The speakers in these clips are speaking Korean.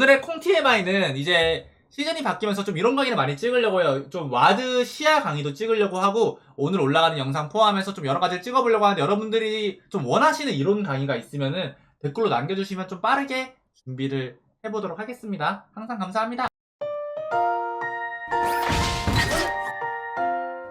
오늘의 콩 TMI는 이제 시즌이 바뀌면서 좀 이런 강의를 많이 찍으려고 해요. 좀 와드 시야 강의도 찍으려고 하고 오늘 올라가는 영상 포함해서 좀 여러 가지를 찍어보려고 하는데 여러분들이 좀 원하시는 이론 강의가 있으면은 댓글로 남겨주시면 좀 빠르게 준비를 해보도록 하겠습니다. 항상 감사합니다.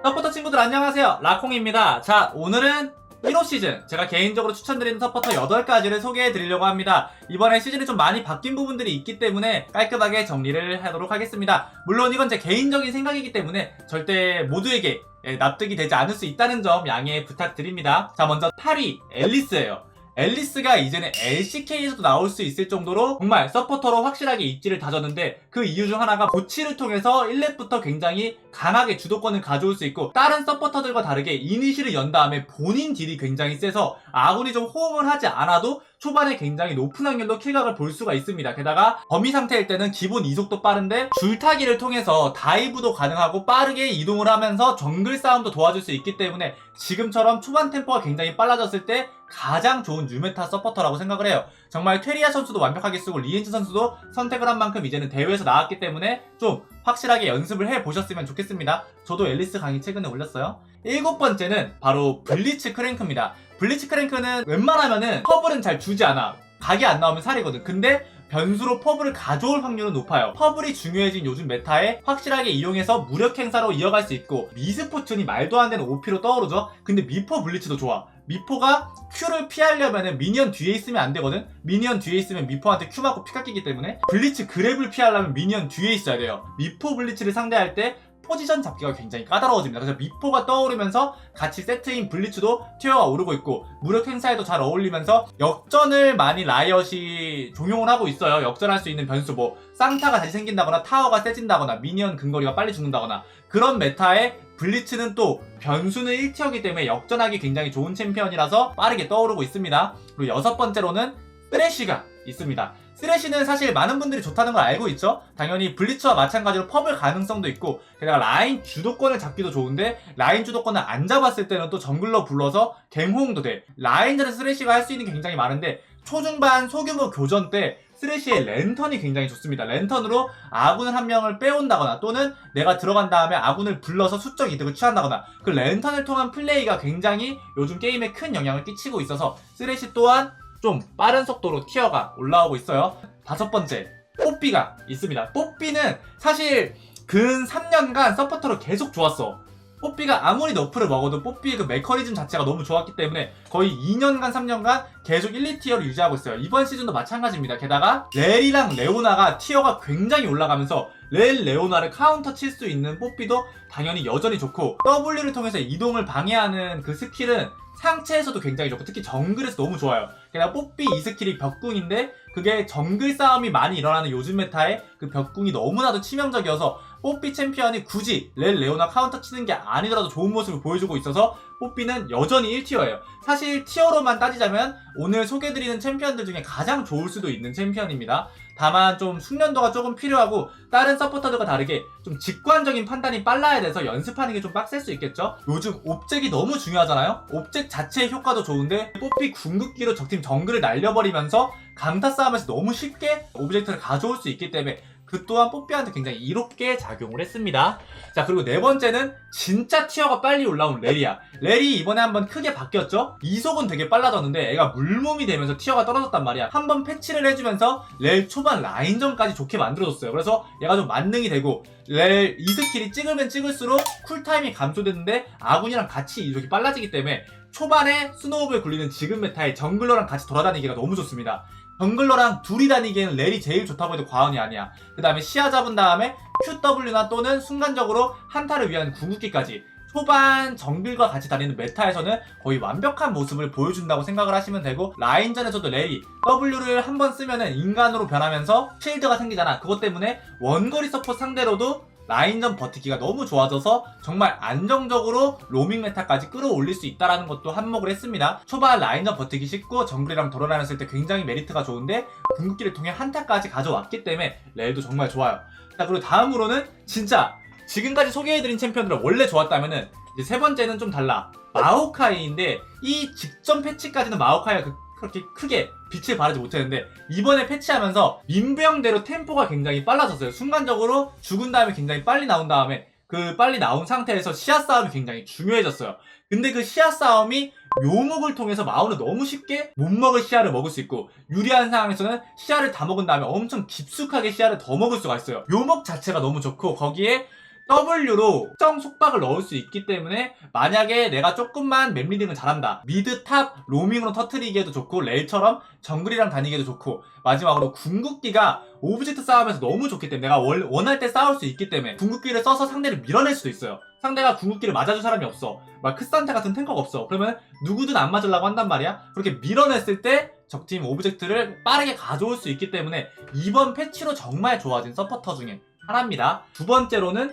서포터 친구들 안녕하세요. 라콩입니다. 자, 오늘은 1호 시즌 제가 개인적으로 추천드리는 서포터 8가지를 소개해 드리려고 합니다. 이번에 시즌이 좀 많이 바뀐 부분들이 있기 때문에 깔끔하게 정리를 하도록 하겠습니다. 물론 이건 제 개인적인 생각이기 때문에 절대 모두에게 예, 납득이 되지 않을 수 있다는 점 양해 부탁드립니다. 자, 먼저 8위 앨리스예요. 앨리스가 이제는 LCK에서도 나올 수 있을 정도로 정말 서포터로 확실하게 입지를 다졌는데 그 이유 중 하나가 보치를 통해서 1렙부터 굉장히 강하게 주도권을 가져올 수 있고 다른 서포터들과 다르게 이니시를 연 다음에 본인 딜이 굉장히 세서 아군이 좀 호응을 하지 않아도 초반에 굉장히 높은 확률로 킬각을 볼 수가 있습니다. 게다가 범위 상태일 때는 기본 이속도 빠른데 줄타기를 통해서 다이브도 가능하고 빠르게 이동을 하면서 정글 싸움도 도와줄 수 있기 때문에 지금처럼 초반 템포가 굉장히 빨라졌을 때 가장 좋은 유메타 서포터라고 생각을 해요. 정말 퇴리아 선수도 완벽하게 쓰고 리엔즈 선수도 선택을 한 만큼 이제는 대회에서 나왔기 때문에 좀 확실하게 연습을 해 보셨으면 좋겠습니다. 저도 앨리스 강의 최근에 올렸어요. 일곱 번째는 바로 블리츠 크랭크입니다. 블리츠 크랭크는 웬만하면은 퍼블은 잘 주지 않아. 각이 안 나오면 살이거든. 근데 변수로 퍼블을 가져올 확률은 높아요. 퍼블이 중요해진 요즘 메타에 확실하게 이용해서 무력 행사로 이어갈 수 있고 미스포춘이 말도 안 되는 OP로 떠오르죠. 근데 미포 블리츠도 좋아. 미포가 Q를 피하려면은 미니언 뒤에 있으면 안 되거든? 미니언 뒤에 있으면 미포한테 Q 맞고 피 깎이기 때문에 블리츠 그랩을 피하려면 미니언 뒤에 있어야 돼요. 미포 블리츠를 상대할 때 포지션 잡기가 굉장히 까다로워집니다. 그래서 미포가 떠오르면서 같이 세트인 블리츠도 티어가 오르고 있고 무력 행사에도 잘 어울리면서 역전을 많이 라이엇이 종용을 하고 있어요. 역전할 수 있는 변수 뭐 쌍타가 다시 생긴다거나 타워가 세진다거나 미니언 근거리가 빨리 죽는다거나 그런 메타에 블리츠는 또 변수는 1티어기 때문에 역전하기 굉장히 좋은 챔피언이라서 빠르게 떠오르고 있습니다. 그리고 여섯 번째로는 쓰레쉬가 있습니다. 쓰레쉬는 사실 많은 분들이 좋다는 걸 알고 있죠? 당연히 블리츠와 마찬가지로 펍을 가능성도 있고 게다가 라인 주도권을 잡기도 좋은데 라인 주도권을 안 잡았을 때는 또 정글러 불러서 갱호응도 돼. 라인전에서 쓰레쉬가 할 수 있는 게 굉장히 많은데 초중반 소규모 교전 때 쓰레쉬의 랜턴이 굉장히 좋습니다. 랜턴으로 아군을 한 명을 빼온다거나 또는 내가 들어간 다음에 아군을 불러서 수적 이득을 취한다거나 그 랜턴을 통한 플레이가 굉장히 요즘 게임에 큰 영향을 끼치고 있어서 쓰레쉬 또한 좀 빠른 속도로 티어가 올라오고 있어요. 다섯 번째, 뽀삐가 있습니다. 뽀삐는 사실 근 3년간 서포터로 계속 좋았어. 뽀삐가 아무리 너프를 먹어도 뽀삐의 그 메커니즘 자체가 너무 좋았기 때문에 거의 2년간 3년간 계속 1, 2티어를 유지하고 있어요. 이번 시즌도 마찬가지입니다. 게다가 렐이랑 레오나가 티어가 굉장히 올라가면서 렐, 레오나를 카운터 칠 수 있는 뽀삐도 당연히 여전히 좋고 W를 통해서 이동을 방해하는 그 스킬은 상체에서도 굉장히 좋고 특히 정글에서 너무 좋아요. 게다가 뽀삐 이 스킬이 벽궁인데 그게 정글 싸움이 많이 일어나는 요즘 메타에 그 벽궁이 너무나도 치명적이어서 뽀삐 챔피언이 굳이 렐 레오나 카운터 치는 게 아니더라도 좋은 모습을 보여주고 있어서 뽀삐는 여전히 1티어예요. 사실 티어로만 따지자면 오늘 소개드리는 챔피언들 중에 가장 좋을 수도 있는 챔피언입니다. 다만 좀 숙련도가 조금 필요하고 다른 서포터들과 다르게 좀 직관적인 판단이 빨라야 돼서 연습하는 게 좀 빡셀 수 있겠죠? 요즘 옵젝이 너무 중요하잖아요? 옵젝 자체의 효과도 좋은데 뽀삐 궁극기로 적팀 정글을 날려버리면서 강타 싸움에서 너무 쉽게 오브젝트를 가져올 수 있기 때문에 그 또한 뽀삐한테 굉장히 이롭게 작용을 했습니다. 자, 그리고 네 번째는 진짜 티어가 빨리 올라온 레리야. 레리 이번에 한번 크게 바뀌었죠? 이속은 되게 빨라졌는데 애가 물몸이 되면서 티어가 떨어졌단 말이야. 한번 패치를 해주면서 렐 초반 라인전까지 좋게 만들어줬어요. 그래서 얘가 좀 만능이 되고 렐 이 스킬이 찍으면 찍을수록 쿨타임이 감소됐는데 아군이랑 같이 이속이 빨라지기 때문에 초반에 스노우볼 굴리는 지금 메타에 정글러랑 같이 돌아다니기가 너무 좋습니다. 정글러랑 둘이 다니기에는 렐이 제일 좋다고 해도 과언이 아니야. 그 다음에 시야 잡은 다음에 QW나 또는 순간적으로 한타를 위한 궁극기까지 초반 정글과 같이 다니는 메타에서는 거의 완벽한 모습을 보여준다고 생각을 하시면 되고 라인전에서도 렐이 W를 한번 쓰면은 인간으로 변하면서 실드가 생기잖아. 그것 때문에 원거리 서포 상대로도 라인전 버티기가 너무 좋아져서 정말 안정적으로 로밍 메타까지 끌어올릴 수 있다는 것도 한몫을 했습니다. 초반 라인전 버티기 쉽고 정글이랑 돌아다녔을 때 굉장히 메리트가 좋은데 궁극기를 통해 한타까지 가져왔기 때문에 렐도 정말 좋아요. 자 그리고 다음으로는 진짜 지금까지 소개해드린 챔피언들은 원래 좋았다면은 세 번째는 좀 달라. 마오카이인데 이 직전 패치까지는 마오카이가 그, 그렇게 크게 빛을 발하지 못했는데 이번에 패치하면서 민병대로 템포가 굉장히 빨라졌어요. 순간적으로 죽은 다음에 굉장히 빨리 나온 다음에 그 빨리 나온 상태에서 시야 싸움이 굉장히 중요해졌어요. 근데 그 시야 싸움이 묘목을 통해서 마우는 너무 쉽게 못 먹을 시야를 먹을 수 있고 유리한 상황에서는 시야를 다 먹은 다음에 엄청 깊숙하게 시야를 더 먹을 수가 있어요. 묘목 자체가 너무 좋고 거기에 W로 특정 속박을 넣을 수 있기 때문에 만약에 내가 조금만 맵 리딩을 잘한다. 미드 탑 로밍으로 터트리기에도 좋고 레일처럼 정글이랑 다니기에도 좋고 마지막으로 궁극기가 오브젝트 싸움에서 너무 좋기 때문에 내가 월- 원할 때 싸울 수 있기 때문에 궁극기를 써서 상대를 밀어낼 수도 있어요. 상대가 궁극기를 맞아줄 사람이 없어. 막 크산테 같은 탱커가 없어. 그러면 누구든 안 맞으려고 한단 말이야. 그렇게 밀어냈을 때 적팀 오브젝트를 빠르게 가져올 수 있기 때문에 이번 패치로 정말 좋아진 서포터 중에 하나입니다. 두 번째로는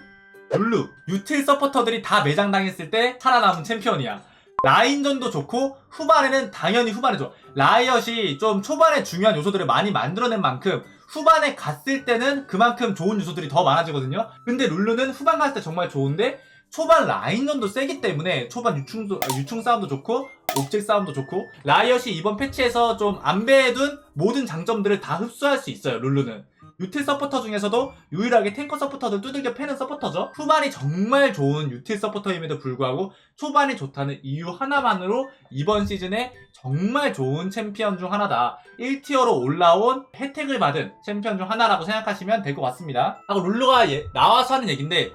룰루 유틸 서포터들이 다 매장당했을 때 살아남은 챔피언이야. 라인전도 좋고 후반에는 당연히 후반에 좋아 라이엇이 좀 초반에 중요한 요소들을 많이 만들어낸 만큼 후반에 갔을 때는 그만큼 좋은 요소들이 더 많아지거든요. 근데 룰루는 후반 갔을 때 정말 좋은데 초반 라인전도 세기 때문에 초반 유충도, 아, 유충 싸움도 좋고 옵젝 싸움도 좋고 라이엇이 이번 패치에서 좀 안 배해둔 모든 장점들을 다 흡수할 수 있어요 룰루는 유틸 서포터 중에서도 유일하게 탱커 서포터들 두들겨 패는 서포터죠. 후반이 정말 좋은 유틸 서포터임에도 불구하고 초반이 좋다는 이유 하나만으로 이번 시즌에 정말 좋은 챔피언 중 하나다. 1티어로 올라온 혜택을 받은 챔피언 중 하나라고 생각하시면 될 것 같습니다. 하고 룰루가 예- 나와서 하는 얘기인데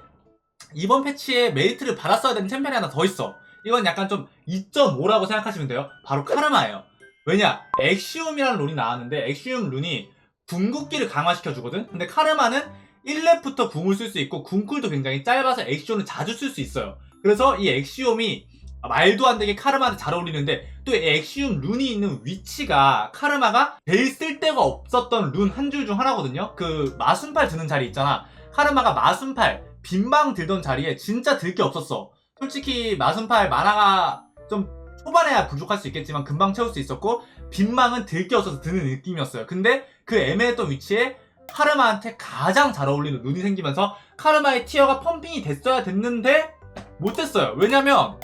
이번 패치에 메리트를 받았어야 되는 챔피언이 하나 더 있어. 이건 약간 좀 2.5라고 생각하시면 돼요. 바로 카르마예요. 왜냐? 엑시움이라는 룬이 나왔는데 엑시움 룬이 궁극기를 강화시켜주거든? 근데 카르마는 1렙부터 궁을 쓸 수 있고 궁쿨도 굉장히 짧아서 엑시움을 자주 쓸 수 있어요. 그래서 이 엑시움이 말도 안 되게 카르마한테 잘 어울리는데 또이 엑시움 룬이 있는 위치가 카르마가 제일 쓸데가 없었던 룬 한 줄 중 하나거든요? 그 마순팔 드는 자리 있잖아. 카르마가 마순팔, 빈방 들던 자리에 진짜 들 게 없었어. 솔직히 마순팔 만화가 좀 초반에야 부족할 수 있겠지만 금방 채울 수 있었고 빈망은 들게 없어서 드는 느낌이었어요. 근데 그 애매했던 위치에 카르마한테 가장 잘 어울리는 룬이 생기면서 카르마의 티어가 펌핑이 됐어야 됐는데 못됐어요. 왜냐면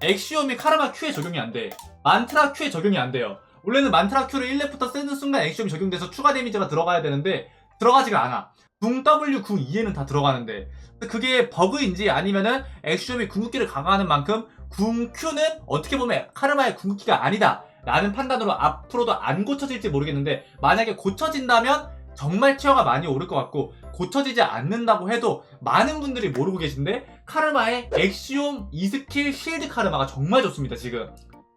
엑시움이 카르마 Q에 적용이 안 돼. 만트라 Q에 적용이 안 돼요. 원래는 만트라 Q를 1렙부터 쓰는 순간 엑시움이 적용돼서 추가 데미지가 들어가야 되는데 들어가지가 않아. 궁 W, 궁 E에는 다 들어가는데 그게 버그인지 아니면은 엑시움이 궁극기를 강화하는 만큼 궁 Q는 어떻게 보면 카르마의 궁극기가 아니다 라는 판단으로 앞으로도 안 고쳐질지 모르겠는데 만약에 고쳐진다면 정말 티어가 많이 오를 것 같고 고쳐지지 않는다고 해도 많은 분들이 모르고 계신데 카르마의 엑시움 2스킬 실드 카르마가 정말 좋습니다 지금.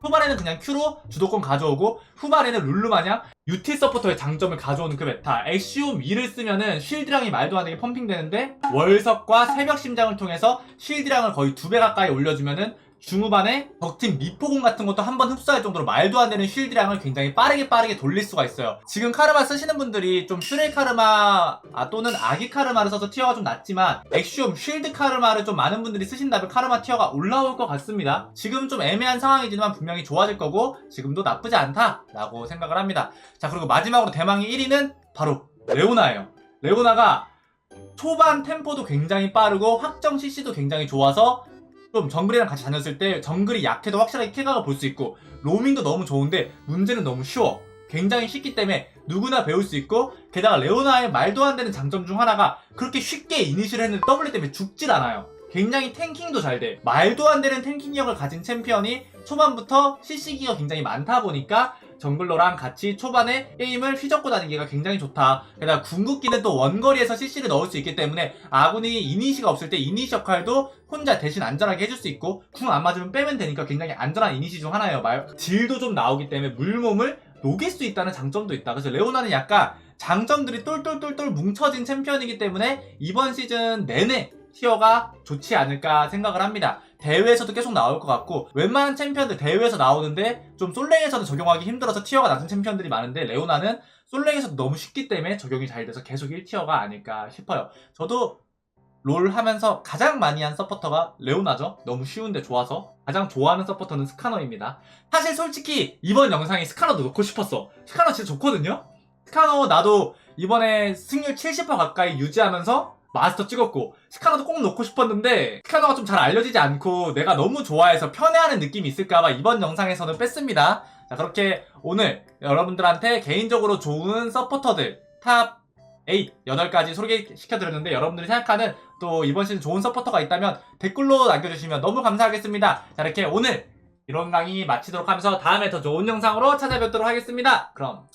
초반에는 그냥 Q로 주도권 가져오고 후반에는 룰루 마냥 유틸 서포터의 장점을 가져오는 그 메타. 엑시움 2를 쓰면은 쉴드량이 말도 안 되게 펌핑되는데 월석과 새벽 심장을 통해서 쉴드량을 거의 두 배 가까이 올려주면은 중후반에 적팀 미포공 같은 것도 한 번 흡수할 정도로 말도 안 되는 쉴드량을 굉장히 빠르게 빠르게 돌릴 수가 있어요. 지금 카르마 쓰시는 분들이 좀 슈레 카르마 아, 또는 아기 카르마를 써서 티어가 좀 낮지만 엑시움 쉴드 카르마를 좀 많은 분들이 쓰신다면 카르마 티어가 올라올 것 같습니다. 지금 좀 애매한 상황이지만 분명히 좋아질 거고 지금도 나쁘지 않다라고 생각을 합니다. 자 그리고 마지막으로 대망의 1위는 바로 레오나예요. 레오나가 초반 템포도 굉장히 빠르고 확정 CC도 굉장히 좋아서 좀 정글이랑 같이 다녔을 때 정글이 약해도 확실하게 킬각을 볼 수 있고 로밍도 너무 좋은데 문제는 너무 쉬워. 굉장히 쉽기 때문에 누구나 배울 수 있고 게다가 레오나의 말도 안 되는 장점 중 하나가 그렇게 쉽게 이니시를 했는데 W 때문에 죽질 않아요. 굉장히 탱킹도 잘 돼. 말도 안 되는 탱킹력을 가진 챔피언이 초반부터 CC기가 굉장히 많다 보니까 정글러랑 같이 초반에 게임을 휘젓고 다니기가 굉장히 좋다. 게다가 궁극기는 또 원거리에서 CC를 넣을 수 있기 때문에 아군이 이니시가 없을 때 이니시 역할도 혼자 대신 안전하게 해줄 수 있고 궁 안 맞으면 빼면 되니까 굉장히 안전한 이니시 중 하나예요. 말 딜도 좀 나오기 때문에 물몸을 녹일 수 있다는 장점도 있다. 그래서 레오나는 약간 장점들이 똘똘똘똘 뭉쳐진 챔피언이기 때문에 이번 시즌 내내 티어가 좋지 않을까 생각을 합니다. 대회에서도 계속 나올 것 같고 웬만한 챔피언들 대회에서 나오는데 좀 솔랭에서는 적용하기 힘들어서 티어가 낮은 챔피언들이 많은데 레오나는 솔랭에서도 너무 쉽기 때문에 적용이 잘 돼서 계속 1티어가 아닐까 싶어요. 저도 롤 하면서 가장 많이 한 서포터가 레오나죠. 너무 쉬운데 좋아서. 가장 좋아하는 서포터는 스카너입니다. 사실 솔직히 이번 영상에 스카너도 넣고 싶었어. 스카너 진짜 좋거든요? 스카너 나도 이번에 승률 70% 가까이 유지하면서 마스터 찍었고 스카너도 꼭 넣고 싶었는데 스카너가 좀 잘 알려지지 않고 내가 너무 좋아해서 편애하는 느낌이 있을까봐 이번 영상에서는 뺐습니다. 자, 그렇게 오늘 여러분들한테 개인적으로 좋은 서포터들 탑 8, 8가지 소개시켜드렸는데 여러분들이 생각하는 또 이번 시즌 좋은 서포터가 있다면 댓글로 남겨주시면 너무 감사하겠습니다. 자, 이렇게 오늘 이런 강의 마치도록 하면서 다음에 더 좋은 영상으로 찾아뵙도록 하겠습니다. 그럼